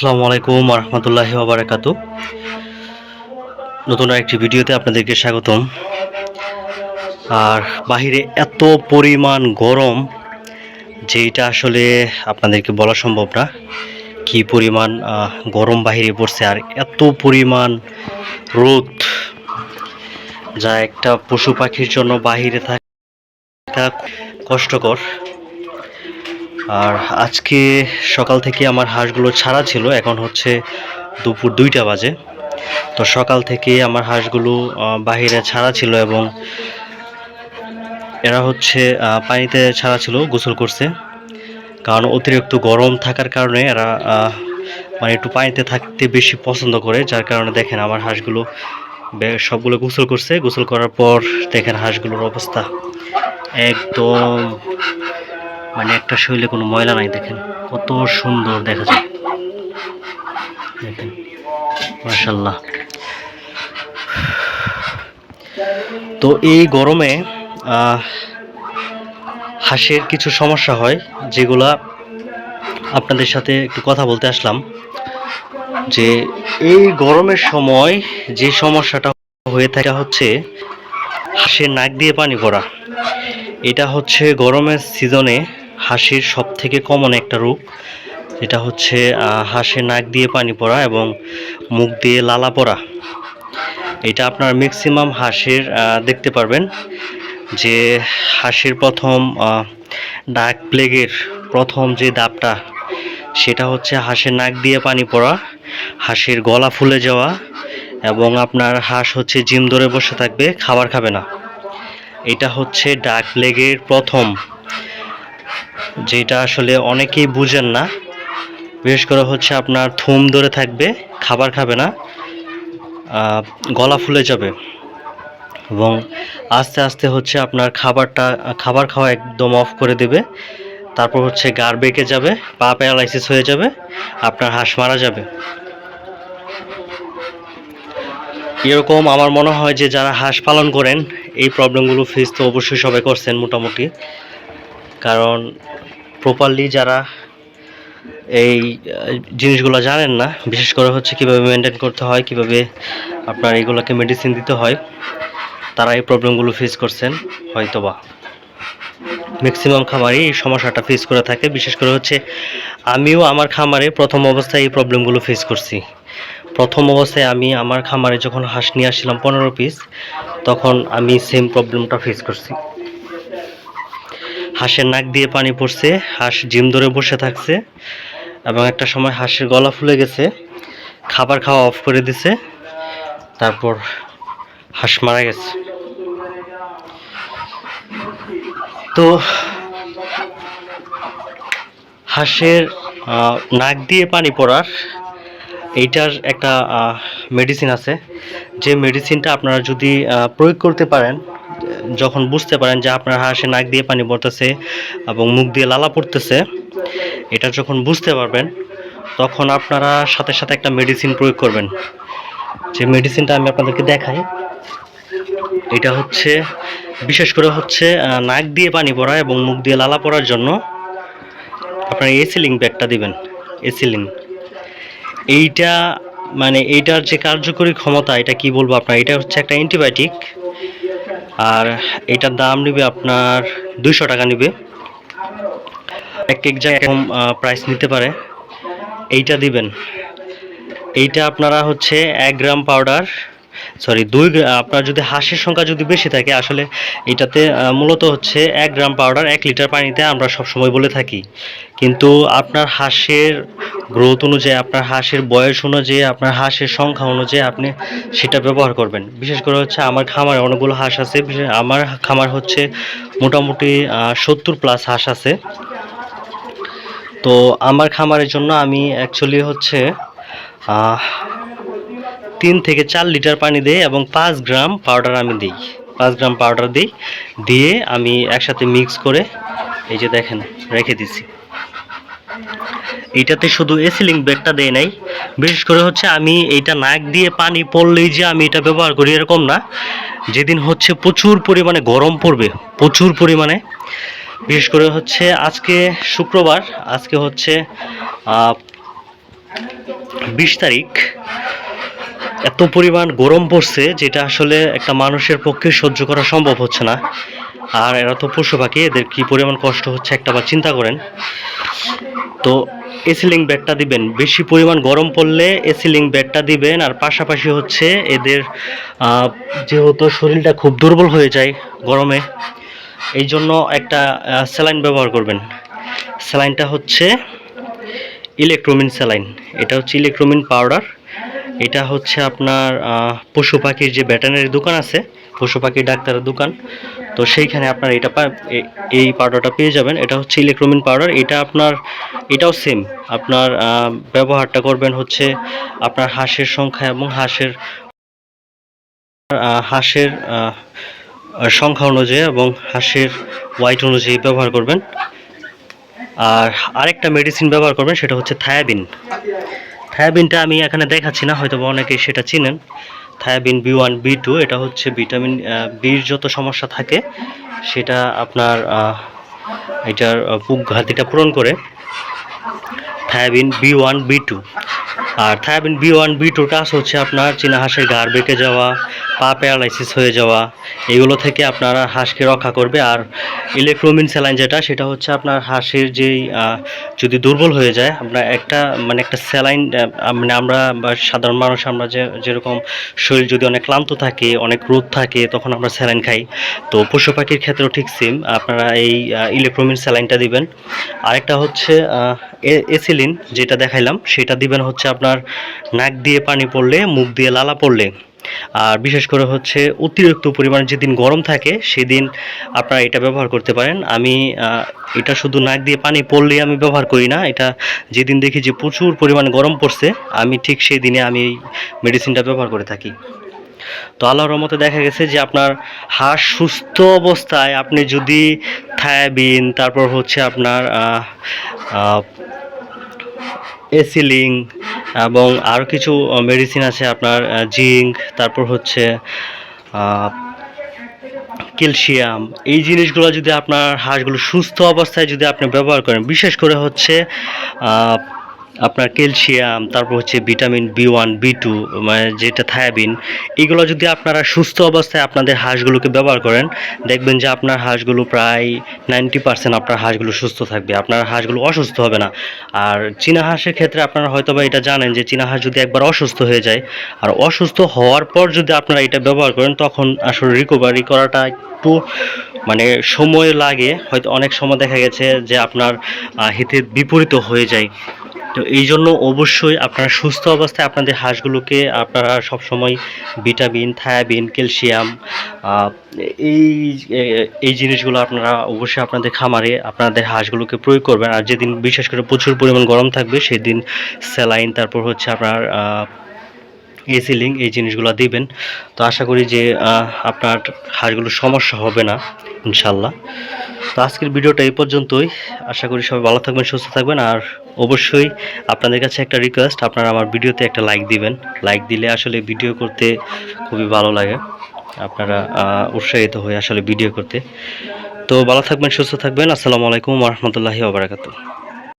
আসসালামু আলাইকুম রহমতুল্লাহি ওবরাকাত নতুন একটি ভিডিওতে আপনাদেরকে স্বাগতম। আর বাহিরে এত পরিমাণ গরম যেটা আসলে আপনাদেরকে বলা সম্ভব না, কি পরিমাণ গরম বাহিরে পড়ছে আর এত পরিমাণ রোদ, যা একটা পশু পাখির জন্য বাহিরে থাকা কষ্টকর। আর আজকে সকাল থেকে আমার হাঁসগুলো ছাড়া ছিল, এখন হচ্ছে দুপুর দুইটা বাজে। তো সকাল থেকে আমার হাঁসগুলো বাহিরে ছাড়া ছিল এবং এরা হচ্ছে পানিতে ছাড়া ছিল, গোসল করছে। কারণ অতিরিক্ত গরম থাকার কারণে এরা মানে একটু পানিতে থাকতে বেশি পছন্দ করে, যার কারণে দেখেন আমার হাঁসগুলো সবগুলো গোসল করছে। গোসল করার পর দেখেন হাঁসগুলোর অবস্থা একদম মানে একটা শরীরে কোনো ময়লা নাই, দেখেন। কত সুন্দর দেখা যায়। দেখেন মাশাল্লাহ তো এই গরমে হাঁসের কিছু সমস্যা হয়, যেগুলা আপনাদের সাথে একটু কথা বলতে আসলাম। যে এই গরমের সময় যে সমস্যাটা হয়ে থাকে হচ্ছে হাঁসের নাক দিয়ে পানি পড়া এটা হচ্ছে গরমের সিজনে হাঁসির সব থেকে কমন একটা রোগ এটা হচ্ছে হাঁসের নাক দিয়ে পানি পড়া এবং মুখ দিয়ে লালা পড়া। এটা আপনার ম্যাক্সিমাম হাঁসের দেখতে পারবেন যে হাঁসের প্রথম ডাক প্লেগের প্রথম যে দাপটা, সেটা হচ্ছে হাঁসের নাক দিয়ে পানি পড়া, হাঁসের গলা ফুলে যাওয়া এবং আপনার হাঁস হচ্ছে জিম ধরে বসে থাকবে, খাবার খাবে না। এটা হচ্ছে ডাক প্লেগের প্রথম যেটা আসলে অনেকেই বুঝেন না। বিশেষ করে হচ্ছে আপনার থুম ধরে থাকবে, খাবার খাবে না গলা ফুলে যাবে। এবং আস্তে আস্তে হচ্ছে আপনার খাবারটা, খাবার খাওয়া একদম অফ করে দেবে। তারপর হচ্ছে গার বেঁকে যাবে, পা প্যারালাইসিস হয়ে যাবে, আপনার হাঁস মারা যাবে। এরকম আমার মনে হয় যে যারা হাঁস পালন করেন, এই প্রবলেমগুলো ফেস তো অবশ্যই সবাই করছেন মোটামুটি। কারণ প্রপারলি যারা এই জিনিসগুলো জানেন না, বিশেষ করে হচ্ছে কীভাবে মেনটেন করতে হয়, কীভাবে আপনার এগুলোকে মেডিসিন দিতে হয়, তারা এই প্রবলেমগুলো ফেস করছেন, হয়তোবা। ম্যাক্সিমাম খামারই এই সমস্যাটা ফেস করে থাকে, বিশেষ করে হচ্ছে আমিও আমার খামারে প্রথম অবস্থায় এই প্রবলেমগুলো ফেস করছি। প্রথম অবস্থায় আমি আমার খামারে যখন হাঁস নিয়ে আসছিলাম পনেরো পিস তখন আমি সেম প্রবলেমটা ফেস করছি। হাঁসের নাক দিয়ে পানি পড়ছে, হাঁস জিম ধরে বসে থাকছে এবং একটা সময় হাঁসের গলা ফুলে গেছে, খাবার খাওয়া অফ করে দিছে, তারপর হাঁস মারা গেছে। তো হাঁসের নাক দিয়ে পানি পড়ার এইটার একটা মেডিসিন আছে। যে মেডিসিনটা আপনারা যদি প্রয়োগ করতে পারেন যখন বুঝতে পারেন যে আপনার হাঁসে নাক দিয়ে পানি পড়তেছে এবং মুখ দিয়ে লালা পড়তেছে, এটা যখন বুঝতে পারবেন, তখন আপনারা সাথে সাথে একটা মেডিসিন প্রয়োগ করবেন। যে মেডিসিনটা আমি আপনাদেরকে দেখাই, এটা হচ্ছে, বিশেষ করে হচ্ছে নাক দিয়ে পানি পড়া এবং মুখ দিয়ে লালা পড়ার জন্য আপনার এসিলিং ব্যাগটা দিবেন এসিলিং এইটা মানে এইটার যে কার্যকরী ক্ষমতা, এটা কি বলব আপনার এটা হচ্ছে একটা অ্যান্টিবায়োটিক আর এটার দাম নেবে আপনার দুইশো টাকা নেবে। এক এক জায়গায় এরকম প্রাইস নিতে পারে। এইটা দিবেন। এইটা আপনারা হচ্ছে এক গ্রাম পাউডার সরি দুই আপনার যদি হাঁসের সংখ্যা যদি বেশি থাকে, আসলে এটাতে মূলত হচ্ছে এক গ্রাম পাউডার এক লিটার পানিতে আমরা সবসময় বলে থাকি। কিন্তু আপনার হাঁসের গ্রোথ অনুযায়ী, আপনার হাঁসের বয়স অনুযায়ী, আপনার হাঁসের সংখ্যা অনুযায়ী আপনি সেটা ব্যবহার করবেন। বিশেষ করে হচ্ছে আমার খামারে অনেকগুলো হাঁস আছে আমার খামার হচ্ছে মোটামুটি সত্তর প্লাস হাঁস আছে। তো আমার খামারের জন্য আমি অ্যাকচুয়ালি হচ্ছে তিন থেকে চার লিটার পানি দিই এবং পাঁচ গ্রাম পাউডার আমি দিই। পাঁচ গ্রাম পাউডার দিই, দিয়ে আমি একসাথে মিক্স করে এই যে দেখেন, রেখে দিছি। এইটাতে শুধু এসিলিং ব্যাগটা দেয় নাই, বিশেষ করে হচ্ছে আমি এইটা নাক দিয়ে পানি পড়লেই যে আমি এটা ব্যবহার করি এরকম না। যেদিন হচ্ছে প্রচুর পরিমাণে গরম পড়বে, প্রচুর পরিমাণে। বিশেষ করে হচ্ছে আজকে শুক্রবার, আজকে হচ্ছে বিশ তারিখ। এত পরিমাণ গরম পড়ছে যেটা আসলে একটা মানুষের পক্ষে সহ্য করা সম্ভব হচ্ছে না। আর এরা তো পশু পাখি, এদের কী পরিমাণ কষ্ট হচ্ছে একটা বার চিন্তা করেন। তো এসিলিং ব্যাটটা দিবেন। বেশি পরিমাণ গরম পড়লে এসিলিং ব্যাটটা দিবেন আর পাশাপাশি হচ্ছে এদের যেহেতু শরীরটা খুব দুর্বল হয়ে যায় গরমে, এই জন্য একটা স্যালাইন ব্যবহার করবেন। স্যালাইনটা হচ্ছে ইলেকট্রোমিন স্যালাইন। এটা হচ্ছে ইলেকট্রোমিন পাউডার। এটা হচ্ছে আপনার পশু পাখির যে ভেটেনারি দোকান আছে, পশু পাখির ডাক্তারের দোকান। তো সেইখানে আপনার এটা এই পাউডারটা পেয়ে যাবেন। এটা হচ্ছে ইলেকট্রোমিন পাউডার। এটা আপনার, এটাও সেম আপনার ব্যবহারটা করবেন হচ্ছে আপনার হাঁসের সংখ্যা এবং হাঁসের হাঁসের সংখ্যা অনুযায়ী এবং হাঁসের ওয়াইট অনুযায়ী ব্যবহার করবেন। আর আরেকটা মেডিসিন ব্যবহার করবেন, সেটা হচ্ছে থায়াবিন। থায়াবিনটা আমি এখানে দেখাচ্ছি না হয়তো অনেকে সেটা চিনেন। Thiamine B one, B two, এটা হচ্ছে ভিটামিন বির যত সমস্যা থাকে, সেটা আপনার এটার ঘাটতিটা পূরণ করে। Thiamine B one, B two. আর thiamine B one, B two কাজ হচ্ছে আপনার চীনা হাঁসের ঘাড় বেঁকে যাওয়া, পা প্যারালাইসিস হয়ে যাওয়া, এগুলো থেকে আপনারা হাঁসকে রক্ষা করবে। আর ইলেকট্রোমিন স্যালাইন যেটা, সেটা হচ্ছে আপনার হাঁসের যেই যদি দুর্বল হয়ে যায়, আপনার একটা মানে একটা স্যালাইন মানে আমরা সাধারণ মানুষ, আমরা যে, যেরকম শরীর যদি অনেক ক্লান্ত থাকে, অনেক রোদ থাকে, তখন আমরা স্যালাইন খাই। তো পশু পাখির ক্ষেত্রেও ঠিক সেম আপনারা এই ইলেকট্রোমিন স্যালাইনটা দিবেন। আরেকটা হচ্ছে এসিলিন যেটা দেখাইলাম, সেটা দিবেন হচ্ছে আপনার নাক দিয়ে পানি পড়লে, মুখ দিয়ে লালা পড়লে। আর বিশেষ করে হচ্ছে অতিরিক্ত পরিমাণে যেদিন গরম থাকে, সেদিন আপনারা এটা ব্যবহার করতে পারেন। আমি এটা শুধু নাক দিয়ে পানি পড়লেই আমি ব্যবহার করি না, এটা যেদিন দেখি যে প্রচুর পরিমাণ গরম পড়ছে, আমি ঠিক সেই দিনে আমি এই মেডিসিনটা ব্যবহার করে থাকি। তো আল্লাহর রহমতে দেখা গেছে যে আপনার হাঁস সুস্থ অবস্থায় আপনি যদি থায়াবিন, তারপর হচ্ছে আপনার এসিলিং এবং আরও কিছু মেডিসিন আছে আপনার জিঙ্ক, তারপর হচ্ছে ক্যালসিয়াম এই জিনিসগুলো যদি আপনার হাঁসগুলো সুস্থ অবস্থায় যদি আপনি ব্যবহার করেন, বিশেষ করে হচ্ছে আপনার ক্যালসিয়াম, তারপর হচ্ছে vitamin B one, B two মানে যেটা থায়াবিন, এগুলো যদি আপনারা সুস্থ অবস্থায় আপনাদের হাঁসগুলোকে ব্যবহার করেন, দেখবেন যে আপনার হাঁসগুলো প্রায় নাইনটি পার্সেন্ট আপনার হাঁসগুলো সুস্থ থাকবে। আপনার হাঁসগুলো অসুস্থ হবে না। আর চীনা হাঁসের ক্ষেত্রে আপনারা হয়তো বা এটা জানেন যে চীনা হাঁস যদি একবার অসুস্থ হয়ে যায়, আর অসুস্থ হওয়ার পর যদি আপনারা এটা ব্যবহার করেন, তখন আসলে রিকভারি করাটা একটু মানে সময় লাগে। হয়তো অনেক সময় দেখা গেছে যে আপনার হিতের বিপরীত হয়ে যায়। তো এই জন্য অবশ্যই আপনারা সুস্থ অবস্থায় আপনাদের হাঁসগুলোকে আপনারা সবসময় ভিটামিন, থায়াবিন, ক্যালসিয়াম এই এই জিনিসগুলো আপনারা অবশ্যই আপনাদের খামারে আপনাদের হাঁসগুলোকে প্রয়োগ করবেন। আর যেদিন বিশেষ করে প্রচুর পরিমাণ গরম থাকবে, সেদিন স্যালাইন, তারপর হচ্ছে আপনার আহ, এসিলিং এই জিনিসগুলো দিবেন। তো আশা করি যে আপনার হাঁসগুলোর সমস্যা হবে না ইনশাল্লাহ। তো আজকের ভিডিওটা এই পর্যন্তই। আশা করি সবাই ভালো থাকবেন সুস্থ থাকবেন। আর অবশ্যই আপনাদের কাছে একটা রিকোয়েস্ট আপনারা আমার ভিডিওতে একটা লাইক দিবেন। লাইক দিলে আসলে ভিডিও করতে খুবই ভালো লাগে। আপনারা উৎসাহিত হয়ে আসলে ভিডিও করতে। তো ভালো থাকবেন সুস্থ থাকবেন। আসসালামু আলাইকুম রহমতুল্লাহি ওবরাকাতু